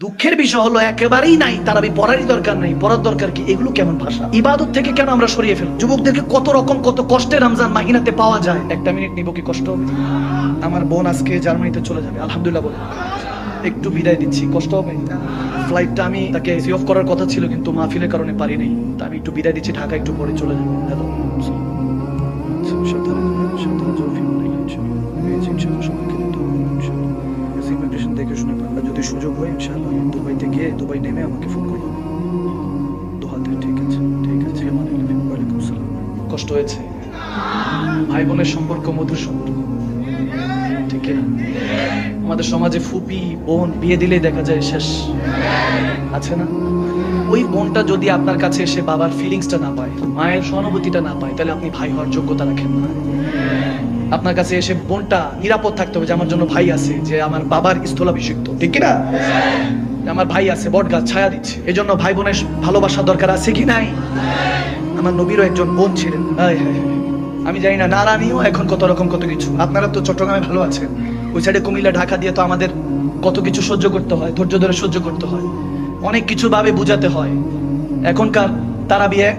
দুঃখের বিষয় হলো একেবারেই নাই তারাবি পড়ারই দরকার নাই পড়ার দরকার কি এগুলো কেমন ভাষা ইবাদত থেকে কেন আমরা সরিয়ে ফেলি যুবকদেরকে কত রকম কত কষ্টে রমজান মাহিনাতে পাওয়া যায় একটা মিনিট নিব কি কষ্ট হবে আমার বোন আজকে জার্মানিতে চলে যাবে আলহামদুলিল্লাহ বলে একটু বিদায় দিচ্ছি কষ্ট হবে ফ্লাইটটা আমি তাকে সি অফ করার কথা ছিল কিন্তু মাহফিলের কারণে পারি পারিনি তা আমি একটু বিদায় দিচ্ছি ঢাকা একটু পরে চলে যাবে হ্যালো যদি সুযোগ হয় ইনশাআল্লাহ দুবাইতে গিয়ে দুবাই নেমে আমাকে ফোন করি দোহাতে ঠিক আছে ঠিক আছে। ওয়ালাইকুম আসসালাম কষ্ট হয়েছে। ভাই বোনের সম্পর্ক মধুর সম্পর্ক ঠিক না আমাদের সমাজে ফুপি, বোন, বিয়ে দিলেই দেখা যায় শেষ। আছে না? ওই বোনটা যদি আপনার কাছে এসে বাবার ফিলিংসটা না পায়, মায়ের সহানুভূতিটা না পায়, তাহলে আপনি ভাই হওয়ার যোগ্যতা রাখেন না। আপনার কাছে এসে বোনটা নিরাপদ থাকতে হবে যে আমার জন্য ভাই আছে, যে আমার বাবার স্থলাভিষিক্ত। ঠিক কি না আমার ভাই আছে বট গাছ ছায়া দিচ্ছে। এই জন্য ভাই বোনের ভালোবাসা দরকার আছে কি নাই? আমার নবীরও একজন বোন ছিলেন। হায় হায়। আমি জানি না আর আমিও এখন কত রকম কত কিছু। আপনারা তো চট্টগ্রামে ভালো আছেন। ওই সাইডে কুমিল্লা, ঢাকা দিয়ে তো আমাদের কত কিছু সহ্য করতে হয়, ধৈর্য ধরে সহ্য করতে হয়। অনেক কিছু ভাবে বুঝাতে হয়। এখনকার তারাবি তারা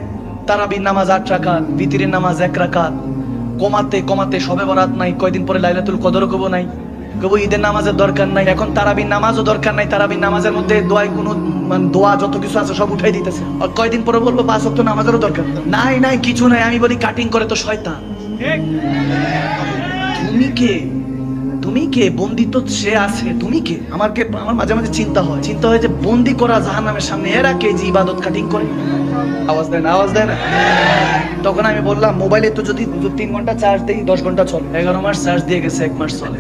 তারাবির নামাজ আট রাকাত বিতিরের নামাজ এক রাকাত, কমাতে কমাতে সবে বরাত নাই, কয়দিন পরে লাইলাতুল কদর কব নাই। কবু ঈদের নামাজের দরকার নাই। এখন তারাবির নামাজও দরকার নাই। তারাবির নামাজের মধ্যে দোয়ায় কোনো মানে দোয়া যত কিছু আছে সব উঠাই দিতেছে। আর কয়দিন পরে বলব পাঁচ ওয়াক্ত নামাজেরও দরকার নাই। নাই কিছু নাই। আমি বলি কাটিং করে তো শয়তান। তুমি কে? তুমি কে? বন্দি তো সে আছে। তুমি কে? আমার মাঝে মাঝে চিন্তা হয়। চিন্তা হয় যে বন্দি করা জাহান নামের সামনে এরা কে যে ইবাদত কাটিং করে? আওয়াজ দেয় না আওয়াজ দেয় না? তখন আমি বললাম মোবাইলে তো যদি দু তিন ঘণ্টা চার্জ দিই দশ ঘণ্টা চলে। এগারো মাস চার্জ দিয়ে গেছে এক মাস চলে।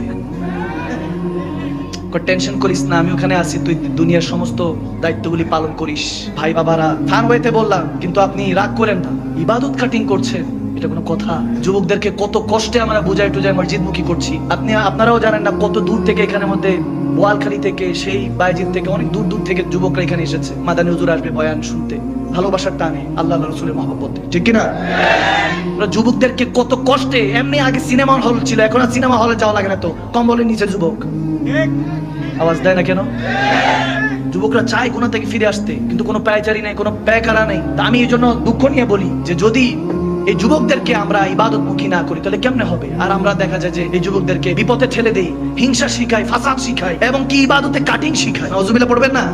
টেনশন করিস না, আমি ওখানে আছি, তুই দুনিয়ার সমস্ত দায়িত্বগুলি পালন করিস। ভাই বাবারা থান হইতে বললাম, কিন্তু আপনি রাগ করেন না, ইবাদত কাটিং করছেন। এটা কোনো কথা। যুবকদেরকে কত কষ্টে আমরা বুঝাই টুজাই মসজিদ মুখী করছি। আপনি, আপনারাও জানেন না কত দূর থেকে এখানে মধ্যে বোয়ালখালী থেকে, সেই বাইজিদ থেকে, অনেক দূর দূর থেকে যুবকরা এখানে এসেছে। মাদানী হুজুর আসবে বয়ান শুনতে। ভালোবাসার টানে আল্লাহ রসুলের মহাব্বত। ঠিক কিনা? আমরা যুবকদেরকে কত কষ্টে, এমনি আগে সিনেমা হল ছিল, এখন আর সিনেমা হলে যাওয়া লাগে না তো। কম্বলের নিচে যুবক। আওয়াজ দেয় না কেন? যুবকরা চায় কোনা থেকে ফিরে আসতে, কিন্তু কোনো পায়চারি নাই, কোনো প্যাকারা নেই। তা আমি এই জন্য দুঃখ নিয়ে বলি যে যদি এই যুবকদেরকে আমরা ইবাদত মুখী না করি, তাহলে কেমনে হবে? আর আমরা দেখা যায় যে এই যুবকদেরকে বিপদে ঠেলে দেই, হিংসা শিখাই ফাসাদ শিখাই এবং কি ইবাদতে কাটিং শিখাই নজুবিলা পড়বেন না?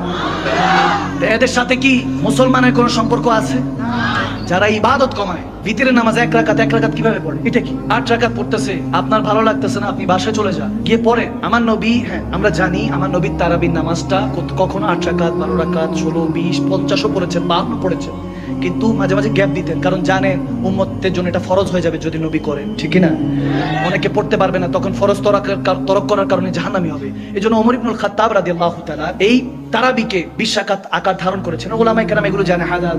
এদের সাথে কি মুসলমানের কোনো সম্পর্ক আছে? যারা ইবাদত কমায়, ভিতরে নামাজ এক রাকাত এক রাকাত কীভাবে পড়ে? এটা কি? আট রাকাত পড়তেছে, আপনার ভালো লাগতেছে না, আপনি বাসায় চলে যান। গিয়ে পড়েন। আমার নবী হ্যাঁ আমরা জানি আমার নবীর তারাবির নামাজটা কখনো আট রাকাত, বারো রাকাত, ষোলো, বিশ, পঞ্চাশও পড়েছেন বান্ন পড়েছেন কিন্তু মাঝে মাঝে গ্যাপ দিতেন, কারণ জানেন উম্মতের জন্য এটা ফরজ হয়ে যাবে যদি নবী করেন, ঠিক না অনেকে পড়তে পারবে না, তখন ফরজ তরক করার কারণে জাহান্নামি হবে। এই জন্য ওমর ইবনুল খাত্তাব রাদিয়াল্লাহু তাআলা এই তারাবিকে বিশ্বাকাত আকার ধারণ করেছেন। ওলামাই কেরাম এগুলো জানে হাজার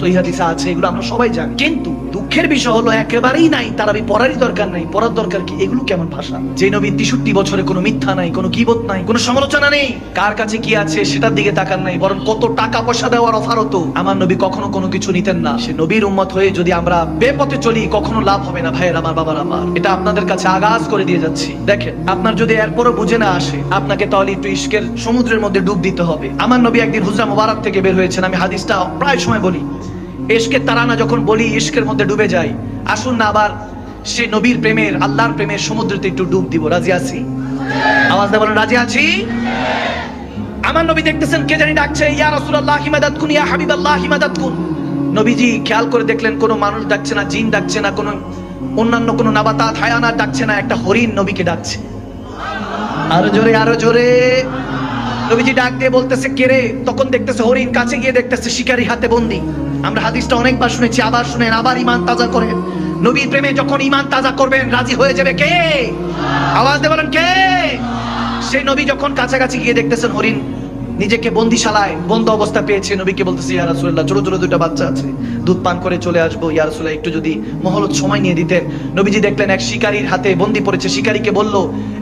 সহি হাদিসা আছে, এগুলো আমরা সবাই জানি। কিন্তু দুঃখের বিষয় হলো, একেবারেই নাই, তারাবি পড়ারই দরকার নাই। পড়ার দরকার কি? এগুলো কেমন ভাষা? যে নবী তেষট্টি বছরে কোনো মিথ্যা নাই, কোনো কিবত নাই, কোনো সমালোচনা নেই। কার কাছে কি আছে, সেটার দিকে তাকার নাই, বরং কত টাকা পয়সা দেওয়ার অফার হতো আমার নবী কখনো কোনো কিছু নিতেন না। সে নবীর উম্মত হয়ে যদি আমরা বেপথে চলি, কখনো লাভ হবে না। ভাইয়ের আমার, বাবার আমার। এটা আপনাদের কাছে আগাজ করে দিয়ে যাচ্ছি। দেখেন, আপনার যদি এরপরও বুঝে না আসে, আপনাকে তাহলে একটু ইস্কের সমুদ্রের মধ্যে ডুব দিতে হবে। আমার নবী একদিন হুজরা মোবারক থেকে বের হয়েছেন। আমি হাদিসটা প্রায় সময় বলি। ইশকের তারানা যখন বলি ইস্কের মধ্যে ডুবে যাই। আসুন না আবার সে নবীর প্রেমের, আল্লাহর প্রেমের সমুদ্রতে একটু ডুব দিব। রাজি আছি? আওয়াজ দিয়ে বলেন, রাজি আছি? আমার নবী দেখতেছেন, কে জানি ডাকছে, ইয়া রাসূলুল্লাহ, হিমাদাত কুন, ইয়া হাবিবাল্লাহ, হিমাদাত কুন? নবীজি খেয়াল করে দেখলেন, কোনো মানুষ ডাকছে না, জিন ডাকছে না, কোনো অন্যান্য কোনো নাবাতাত, হায়ানাত ডাকছে না, একটা হরিণ নবীকে ডাকছে। আরও জোরে আরও জোরে। নবীজি ডাক দিয়ে বলতেছে, কে রে? তখন দেখতেছে হরিণ কাছে গিয়ে দেখতেছে শিকারী হাতে বন্দি। আমরা হাদিসটা অনেকবার শুনেছি, আবার শুনেন, আবার ইমান তাজা করেন। নবীর প্রেমে যখন ইমান তাজা করবেন, রাজি হয়ে যাবে কে? আওয়াজ দিয়ে বলেন, কে? সেই নবী যখন কাছাকাছি গিয়ে দেখতেছেন হরিণ নিজেকে বন্দিশালায়, বন্ধ অবস্থা পেয়েছে, নবীকে বলতেছে, ইয়া রাসূলুল্লাহ, ছোট ছোট দুটো বাচ্চা আছে, দুধ পান করে চলে আসব। ইয়া রাসূলুল্লাহ, একটু যদি মহলত সময় নিয়ে দিতেন। নবীজি দেখলেন, এক শিকারীর হাতে বন্দি পড়েছে। শিকারীকে বলল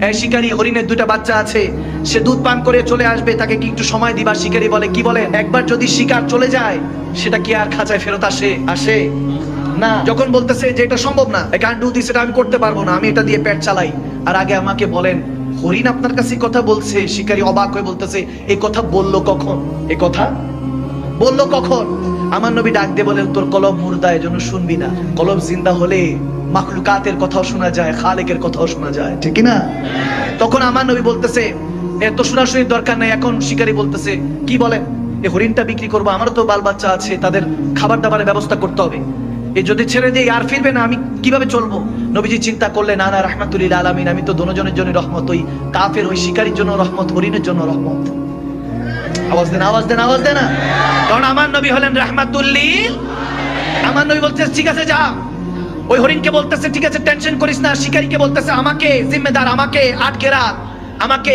এই শিকারী, হরিণের দুটো বাচ্চা আছে, সে দুধ পান করে চলে আসবে, তাকে কি একটু সময় দিবা? শিকারী বলে, কি বলে একবার যদি শিকার চলে যায়, সেটা কি আর খাঁচায় ফেরত আসে? আসে? না। যখন বলতেছে যে এটা সম্ভব না। আই ক্যান ডু দিস এটা আমি করতে পারব না। আমি এটা দিয়ে পেট চালাই। আর আগে আমাকে বলেন হরিণ আপনার কাছে কথা বলছে, শিকারী অবাক হয়ে বলতেছে, এই কথা বলল কখন? এই কথা? বলল কখন? আমার নবী ডাক দিয়ে বলেন, তোর কলম মুর্দা, এজন্য শুনবি না। কলম জিন্দা হলে মাখলুকাতের কথাও শোনা যায়, খালেকের কথাও শোনা যায়। ঠিক না তখন আমার নবী বলতেছে এত শোনাশুনির দরকার নাই, এখন শিকারী বলতেছে, কি বলেন? এই হরিণটা বিক্রি করব, আমারও তো বাল বাচ্চা আছে, তাদের খাবার দাবারের ব্যবস্থা করতে হবে। এ যদি ছেড়ে দিই আর ফিরবে না, আমি কীভাবে চলবো? নবীজি চিন্তা করলে না না রহমাতুল্লিল আলামিন, আমি তো দনজনের জন্য রহমত, ওই কাফের, ওই শিকারীর জন্য রহমত, হরিণের জন্য রহমত। আওয়াজ দেন আওয়াজ দেন আওয়াজ দেন। কারণ আমার নবী হলেন রাহমাতুল্লিল আমার নবী বলছে, ঠিক আছে, যা। ওই হরিণকে বলতেছে, ঠিক আছে, টেনশন করিস না। শিকারীকে বলতেছে, আমাকে, জিম্মেদার, আমাকে আটকে রাখ আমাকে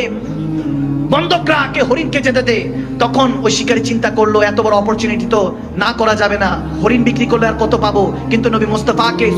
হরিণকে যেতে দে। তখন ওই শিকারী চিন্তা করল, এত বড় অপরচুনিটি তো না করা যাবে না। হরিণ বিক্রি করলে আর কত পাবো? কিন্তু নবী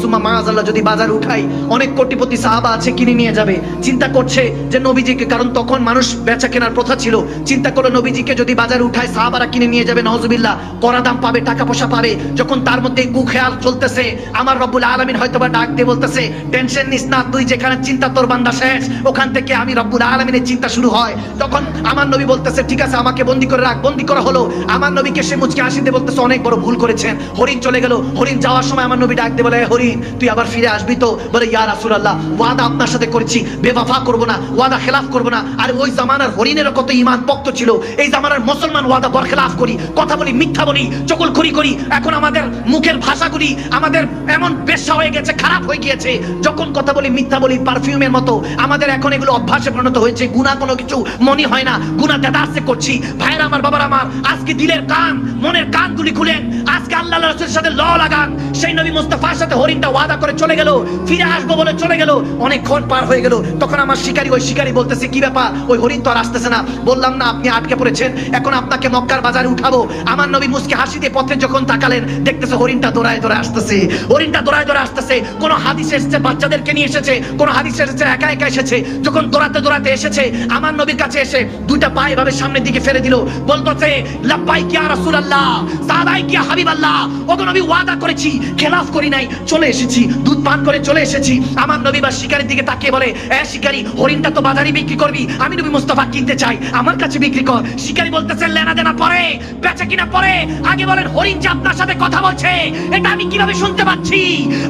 সুমা মাহাজাল্লাহ যদি বাজার উঠাই, অনেক কোটিপতি সাহাবা আছে, কিনে নিয়ে যাবে। চিন্তা করছে যে নবীজিকে, কারণ তখন মানুষ বেচা কেনার প্রথা ছিল। চিন্তা করল নবীজিকে, যদি বাজারে উঠায়, সাহাবারা কিনে নিয়ে যাবে নজবিল্লা করা দাম পাবে, টাকা পয়সা পাবে। যখন তার মধ্যে খেয়াল চলতেছে, আমার রব্বুল আলমিন হয়তো বা ডাক দিয়ে বলতেছে, টেনশন নিস না, তুই যেখানে চিন্তা তোর বান্দা শেষ, ওখান থেকে আমি রব্বুল আলমিনের চিন্তা শুরু হয়। তখন আমার নবী বলতেছে, ঠিক আছে, আমাকে বন্দি করে রাখ, বন্দি করা হলো। আমার নবীকে সে মুচকে হাসিতে বলতেছে, অনেক বড় ভুল করেছেন। হরিণ চলে গেল। হরিণ যাওয়ার সময় আমার নবী ডাক দিয়ে বলে, হরিণ, তুই আবার ফিরে আসবি তো? বলে, ইয়া রাসূলুল্লাহ, ওয়াদা আপনার সাথে করেছি বেওয়াফা করব না, ওয়াদা খেলাফ করব না। আর ওই জামানার হরিণের কত ঈমান পক্ত ছিল, এই জামানার মুসলমান ওয়াদা বরখেলাফ করি, কথা বলি, মিথ্যা বলি চকলখড়ি করি। এখন আমাদের মুখের ভাষাগুলি আমাদের এমন বেশ্যা হয়ে গেছে, খারাপ হয়ে গিয়েছে। যখন কথা বলি, মিথ্যা বলি পারফিউমের মতো, আমাদের এখন এগুলো অভ্যাসে পরিণত হয়েছে, গুনাহ কোনো কিছু মনে হয় না, গুনাহ দাদাসে করছি। ভাইরা আমার, বাবার আমার, আজকে দিলের কান, মনের কানগুলি খুলেন। আজকে আল্লাহ রাসূলের সাথে ল লাগান। সেই নবী মুস্তাফার সাথে হরিণটা ওয়াদা করে চলে গেল, ফিরে আসব বলে চলে গেল, অনেকক্ষণ পার হয়ে গেল। তখন আমার শিকারী, ওই শিকারী বলতেছে, কি ব্যাপার? ওই হরিণ তো আর আসতেছে না। বললাম, না, আপনি আটকে পড়েছেন। এখন আপনাকে মক্কার বাজারে উঠাবো। আমার নবী মুসকে হাসি দিয়ে পথে যখন তাকালেন, দেখতেছে হরিণটা দৌড়ায় দৌড়ায় আসতেছে। হরিণটা দৌড়ায় দৌড়ায় আসতেছে। কোন হাদিস এসেছে, বাচ্চাদেরকে নিয়ে এসেছে, কোন হাদিস এসেছে, একা একা এসেছে। যখন দৌড়াতে দৌড়াতে এসেছে, আমার নবীর কাছে এসে দুইটা পা এভাবে সামনের দিকে ফেলে দিল। বলতেছে লাব্বাই কিয়া রাসূলুল্লাহ সাদাই কিয়া হাবিবাল্লাহ, ওগো নবী ওয়াদা করেছি, খেলাফ করি নাই, চলে এসেছি, দুধ পান করে চলে এসেছি। আমার নবী বা শিকারীর দিকে তাকিয়ে বলে, এ শিকারী, হরিণটা তো বাজারে বিক্রি করবি, আমি নবী মুস্তাফা কিনতে চাই, আমার কাছে বিক্রি কর। শিকারী বলতেছে, লেনা দেনা পরে, বেচা কিনা পরে। আগে বলেন, হরিণ যে আপনার সাথে কথা বলছে, এটা আমি কীভাবে শুনতে পাচ্ছি?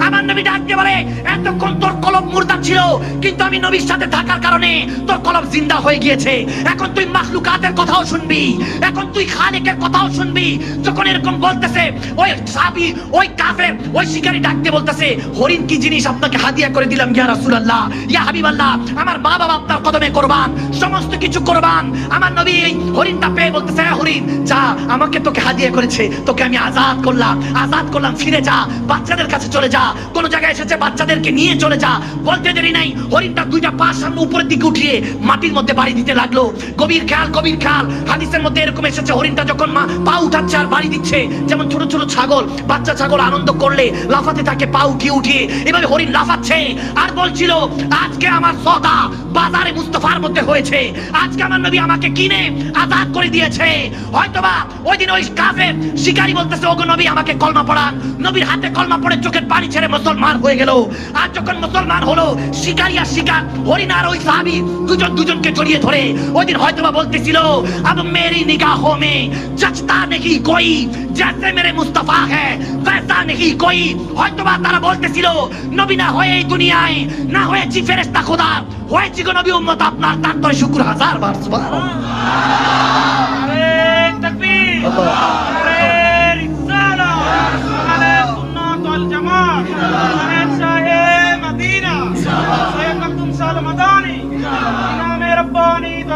আমার নবী ডাক দিয়ে বলে, এতক্ষণ তোর কলম মুর্দা ছিল, কিন্তু আমি নবীর সাথে থাকার কারণে তোর কলম জিন্দা হয়ে গিয়েছে। এখন তুই মাখলুকাতের কথাও শুনবি। এখন তুই খালিকের কথাও শুনবি। যখন এরকম বলতেছে, ওই সাবি, ওই কাফের, ওই শিকারী ডাকতে বলতেছে, হরিণ কি জিনিস আপনাকে হাদিয়া করে দিলাম ইয়া রাসূলুল্লাহ? ইয়া হাবিবাল্লাহ, আমার মা বাবা আপনার কদমে কোরবান, সমস্ত কিছু কোরবান। আমার নবী এই হরিণটা পেয়ে বলতেছে "এ হরিণ, যা, আমাকে তোকে হাদিয়া করেছে। তোকে আমি আজাদ করলাম। আজাদ করলাম, ফিরে যা, বাচ্চাদের কাছে চলে যা। কোন জায়গায় এসেছে, বাচ্চাদেরকে নিয়ে চলে যা। বলতে দেরি নাই, হরিণটা দুইটা পা সামনে উপরের দিকে উঠিয়ে মাটির মধ্যে বাড়ি দিতে লাগল। গভীর খেয়াল গভীর খেয়াল হাদিসের মধ্যে এরকম এসেছে, হরিণটা যখন মা পা উঠাচ্ছে আর বাড়ি দিচ্ছে, যেমন ছোট ছোট ছাগল, বাচ্চা ছাগল আনন্দ করলে লাফাতে থাকে, পা উঠিয়ে উঠিয়ে। এভাবে হরিণ লাফাচ্ছে আর বলছিল, আজকে আমার সদা বাজারে মুস্তফার মধ্যে হয়েছে। আজকে আমার নবী আমাকে কিনে আজাদ করে দিয়েছে। হয়তোবা ওই দিন ওই কাফের শিকারী বলতেছে, ওগো নবী, আমাকে কলমা পড়ান নবীর হাতে কলমা পড়ে চোখের পানি ছেড়ে মুসলমান হয়ে গেল। আর যখন মুসলমান হলো, শিকারী আর শিকার, হরিণ আর ওই সাহাবী দুজন দুজনকে জড়িয়ে ধরে। ওই দিন হয়তোবা বলতেছিল अब मेरी निगाहों में जचता नहीं कोई जैसे मेरे मुस्तफा है वैसा नहीं कोई হয়তোবা তারা বলতেছিল নবী না হয়ে এই দুনিয়ায় না হয়েছি ফেরেশতা খোদা হয়েছি গো নবী উম্মত আপনার তার তো শুক্র হাজার বার সুবহানাল্লাহ নারে তাকবীর নারে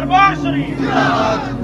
barbarity!